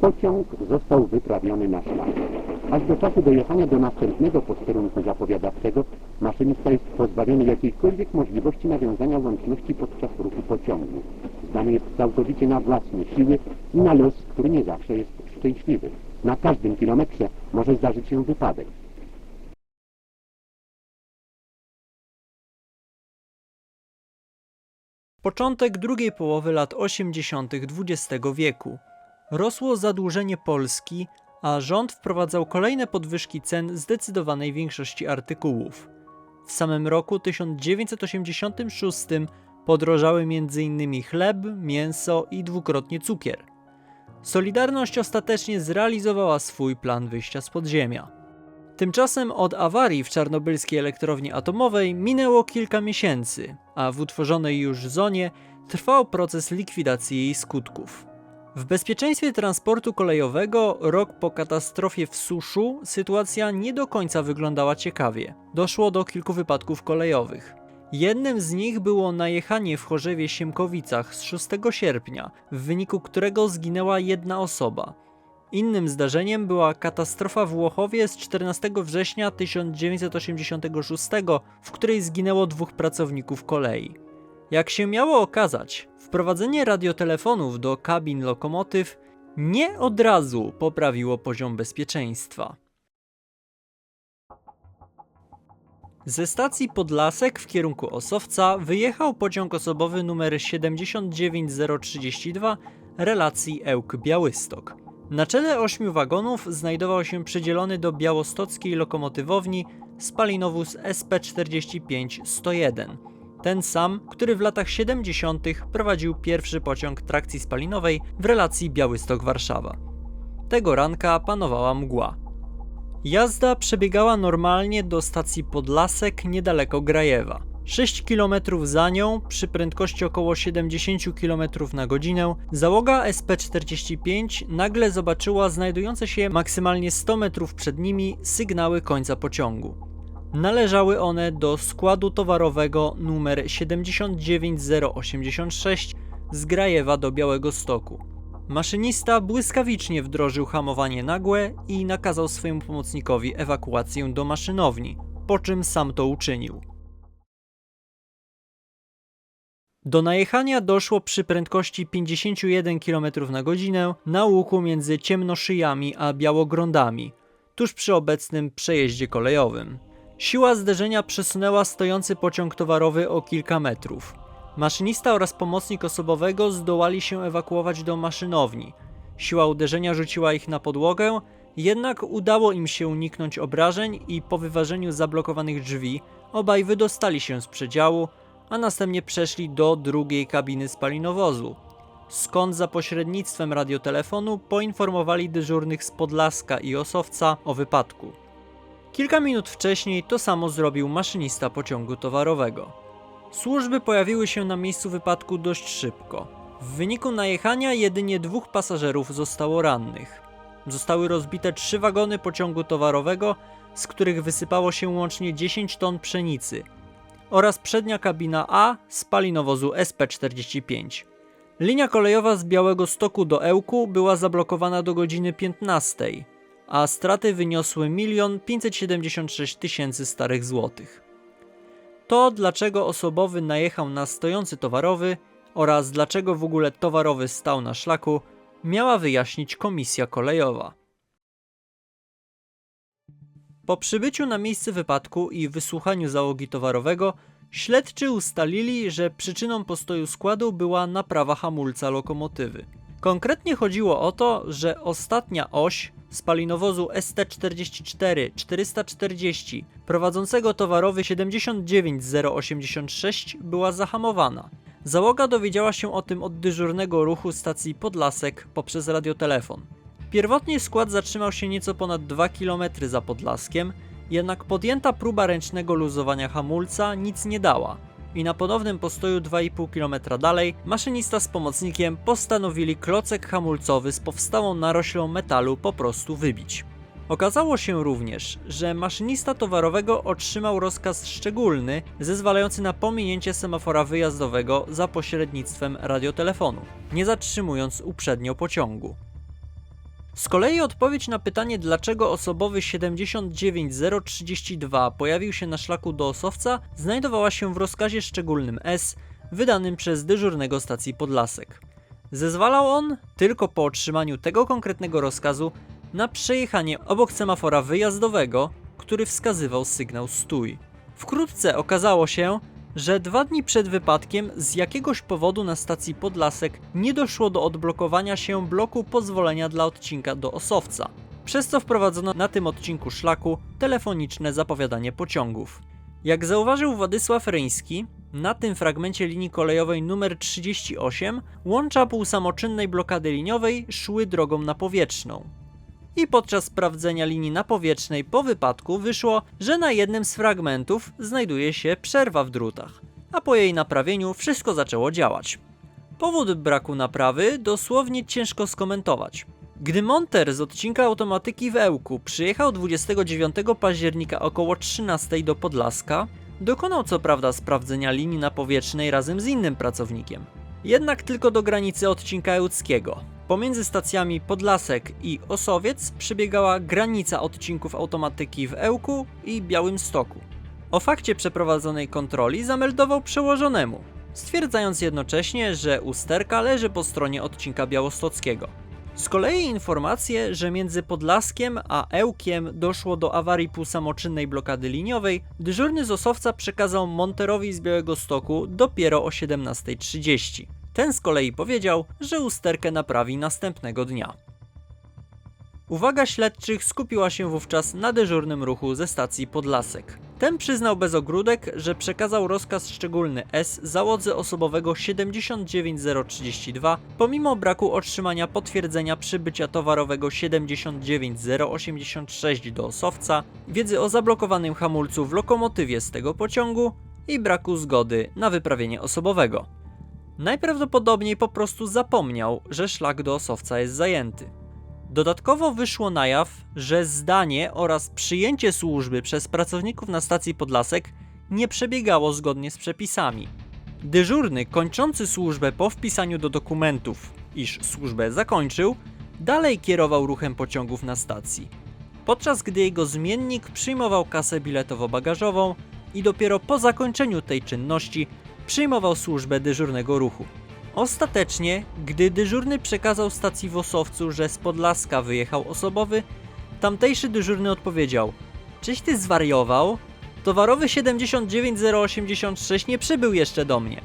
Pociąg został wyprawiony na szlak. Aż do czasu dojechania do następnego posterunku zapowiadawczego maszynista jest pozbawiony jakiejkolwiek możliwości nawiązania łączności podczas ruchu pociągu. Zdany jest całkowicie na własne siły i na los, który nie zawsze jest szczęśliwy. Na każdym kilometrze może zdarzyć się wypadek. Początek drugiej połowy lat 80. XX wieku. Rosło zadłużenie Polski, a rząd wprowadzał kolejne podwyżki cen zdecydowanej większości artykułów. W samym roku 1986 podrożały m.in. chleb, mięso i dwukrotnie cukier. Solidarność ostatecznie zrealizowała swój plan wyjścia z podziemia. Tymczasem od awarii w czarnobylskiej elektrowni atomowej minęło kilka miesięcy, a w utworzonej już zonie trwał proces likwidacji jej skutków. W bezpieczeństwie transportu kolejowego rok po katastrofie w Suszu sytuacja nie do końca wyglądała ciekawie. Doszło do kilku wypadków kolejowych. Jednym z nich było najechanie w Chorzewie Siemkowicach z 6 sierpnia, w wyniku którego zginęła jedna osoba. Innym zdarzeniem była katastrofa w Łochowie z 14 września 1986, w której zginęło dwóch pracowników kolei. Jak się miało okazać, wprowadzenie radiotelefonów do kabin lokomotyw nie od razu poprawiło poziom bezpieczeństwa. Ze stacji Podlasek w kierunku Osowca wyjechał pociąg osobowy numer 79032 relacji Ełk-Białystok. Na czele ośmiu wagonów znajdował się przydzielony do białostockiej lokomotywowni spalinowóz SP45-101. Ten sam, który w latach 70. prowadził pierwszy pociąg trakcji spalinowej w relacji Białystok-Warszawa. Tego ranka panowała mgła. Jazda przebiegała normalnie do stacji Podlasek niedaleko Grajewa. 6 km za nią, przy prędkości około 70 km na godzinę, załoga SP45 nagle zobaczyła znajdujące się maksymalnie 100 metrów przed nimi sygnały końca pociągu. Należały one do składu towarowego numer 79086 z Grajewa do Białego Stoku. Maszynista błyskawicznie wdrożył hamowanie nagłe i nakazał swojemu pomocnikowi ewakuację do maszynowni, po czym sam to uczynił. Do najechania doszło przy prędkości 51 km na godzinę na łuku między Ciemnoszyjami a Białogrądami, tuż przy obecnym przejeździe kolejowym. Siła zderzenia przesunęła stojący pociąg towarowy o kilka metrów. Maszynista oraz pomocnik osobowego zdołali się ewakuować do maszynowni. Siła uderzenia rzuciła ich na podłogę, jednak udało im się uniknąć obrażeń i po wyważeniu zablokowanych drzwi obaj wydostali się z przedziału, a następnie przeszli do drugiej kabiny spalinowozu, skąd za pośrednictwem radiotelefonu poinformowali dyżurnych z Podlaska i Osowca o wypadku. Kilka minut wcześniej to samo zrobił maszynista pociągu towarowego. Służby pojawiły się na miejscu wypadku dość szybko. W wyniku najechania jedynie dwóch pasażerów zostało rannych. Zostały rozbite trzy wagony pociągu towarowego, z których wysypało się łącznie 10 ton pszenicy oraz przednia kabina A spalinowozu SP45. Linia kolejowa z Białego Stoku do Ełku była zablokowana do godziny 15, a straty wyniosły 1 576 tysięcy starych złotych. To, dlaczego osobowy najechał na stojący towarowy oraz dlaczego w ogóle towarowy stał na szlaku, miała wyjaśnić komisja kolejowa. Po przybyciu na miejsce wypadku i wysłuchaniu załogi towarowego, śledczy ustalili, że przyczyną postoju składu była naprawa hamulca lokomotywy. Konkretnie chodziło o to, że ostatnia oś spalinowozu ST44-440 prowadzącego towarowy 79086 była zahamowana. Załoga dowiedziała się o tym od dyżurnego ruchu stacji Podlasek poprzez radiotelefon. Pierwotnie skład zatrzymał się nieco ponad 2 km za Podlaskiem, jednak podjęta próba ręcznego luzowania hamulca nic nie dała i na ponownym postoju 2,5 km dalej maszynista z pomocnikiem postanowili klocek hamulcowy z powstałą naroślą metalu po prostu wybić. Okazało się również, że maszynista towarowego otrzymał rozkaz szczególny zezwalający na pominięcie semafora wyjazdowego za pośrednictwem radiotelefonu, nie zatrzymując uprzednio pociągu. Z kolei odpowiedź na pytanie, dlaczego osobowy 79032 pojawił się na szlaku do Osowca, znajdowała się w rozkazie szczególnym S, wydanym przez dyżurnego stacji Podlasek. Zezwalał on, tylko po otrzymaniu tego konkretnego rozkazu, na przejechanie obok semafora wyjazdowego, który wskazywał sygnał stój. Wkrótce okazało się, że dwa dni przed wypadkiem z jakiegoś powodu na stacji Podlasek nie doszło do odblokowania się bloku pozwolenia dla odcinka do Osowca, przez co wprowadzono na tym odcinku szlaku telefoniczne zapowiadanie pociągów. Jak zauważył Władysław Ryński, na tym fragmencie linii kolejowej numer 38 łącza półsamoczynnej blokady liniowej szły drogą napowietrzną. I podczas sprawdzenia linii napowietrznej po wypadku wyszło, że na jednym z fragmentów znajduje się przerwa w drutach, a po jej naprawieniu wszystko zaczęło działać. Powód braku naprawy dosłownie ciężko skomentować. Gdy monter z odcinka automatyki w Ełku przyjechał 29 października około 13 do Podlaska, dokonał co prawda sprawdzenia linii napowietrznej razem z innym pracownikiem. Jednak tylko do granicy odcinka ełckiego. Pomiędzy stacjami Podlasek i Osowiec przebiegała granica odcinków automatyki w Ełku i Białymstoku. O fakcie przeprowadzonej kontroli zameldował przełożonemu, stwierdzając jednocześnie, że usterka leży po stronie odcinka białostockiego. Z kolei informacje, że między Podlaskiem a Ełkiem doszło do awarii półsamoczynnej blokady liniowej, dyżurny z Osowca przekazał Monterowi z Białego Stoku dopiero o 17.30. Ten z kolei powiedział, że usterkę naprawi następnego dnia. Uwaga śledczych skupiła się wówczas na dyżurnym ruchu ze stacji Podlasek. Ten przyznał bez ogródek, że przekazał rozkaz szczególny S załodze osobowego 79032 pomimo braku otrzymania potwierdzenia przybycia towarowego 79086 do Osowca, wiedzy o zablokowanym hamulcu w lokomotywie z tego pociągu i braku zgody na wyprawienie osobowego. Najprawdopodobniej po prostu zapomniał, że szlak do Osowca jest zajęty. Dodatkowo wyszło na jaw, że zdanie oraz przyjęcie służby przez pracowników na stacji Podlasek nie przebiegało zgodnie z przepisami. Dyżurny, kończący służbę po wpisaniu do dokumentów, iż służbę zakończył, dalej kierował ruchem pociągów na stacji. Podczas gdy jego zmiennik przyjmował kasę biletowo-bagażową i dopiero po zakończeniu tej czynności przyjmował służbę dyżurnego ruchu. Ostatecznie, gdy dyżurny przekazał stacji w Osowcu, że z Podlaska wyjechał osobowy, tamtejszy dyżurny odpowiedział: Czyś ty zwariował? Towarowy 79086 nie przybył jeszcze do mnie.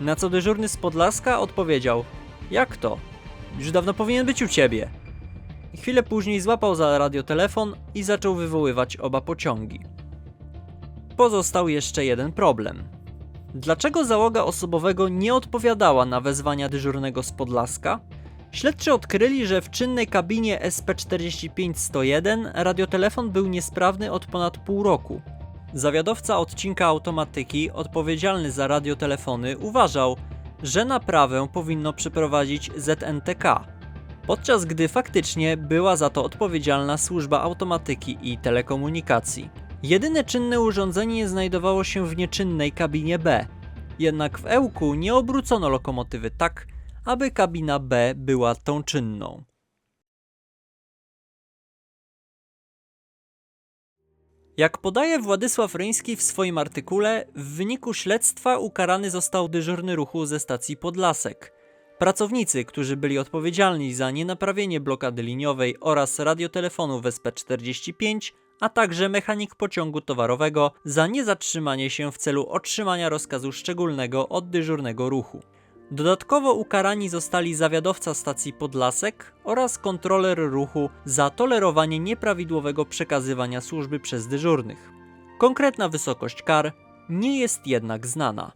Na co dyżurny z Podlaska odpowiedział: Jak to? Już dawno powinien być u ciebie. Chwilę później złapał za radiotelefon i zaczął wywoływać oba pociągi. Pozostał jeszcze jeden problem. Dlaczego załoga osobowego nie odpowiadała na wezwania dyżurnego z Podlaska? Śledczy odkryli, że w czynnej kabinie SP45101 radiotelefon był niesprawny od ponad pół roku. Zawiadowca odcinka automatyki odpowiedzialny za radiotelefony uważał, że naprawę powinno przeprowadzić ZNTK, podczas gdy faktycznie była za to odpowiedzialna służba automatyki i telekomunikacji. Jedyne czynne urządzenie znajdowało się w nieczynnej kabinie B, jednak w Ełku nie obrócono lokomotywy tak, aby kabina B była tą czynną. Jak podaje Władysław Ryński w swoim artykule, w wyniku śledztwa ukarany został dyżurny ruchu ze stacji Podlasek. Pracownicy, którzy byli odpowiedzialni za nienaprawienie blokady liniowej oraz radiotelefonu w SP45, a także mechanik pociągu towarowego za niezatrzymanie się w celu otrzymania rozkazu szczególnego od dyżurnego ruchu. Dodatkowo ukarani zostali zawiadowca stacji Podlasek oraz kontroler ruchu za tolerowanie nieprawidłowego przekazywania służby przez dyżurnych. Konkretna wysokość kar nie jest jednak znana.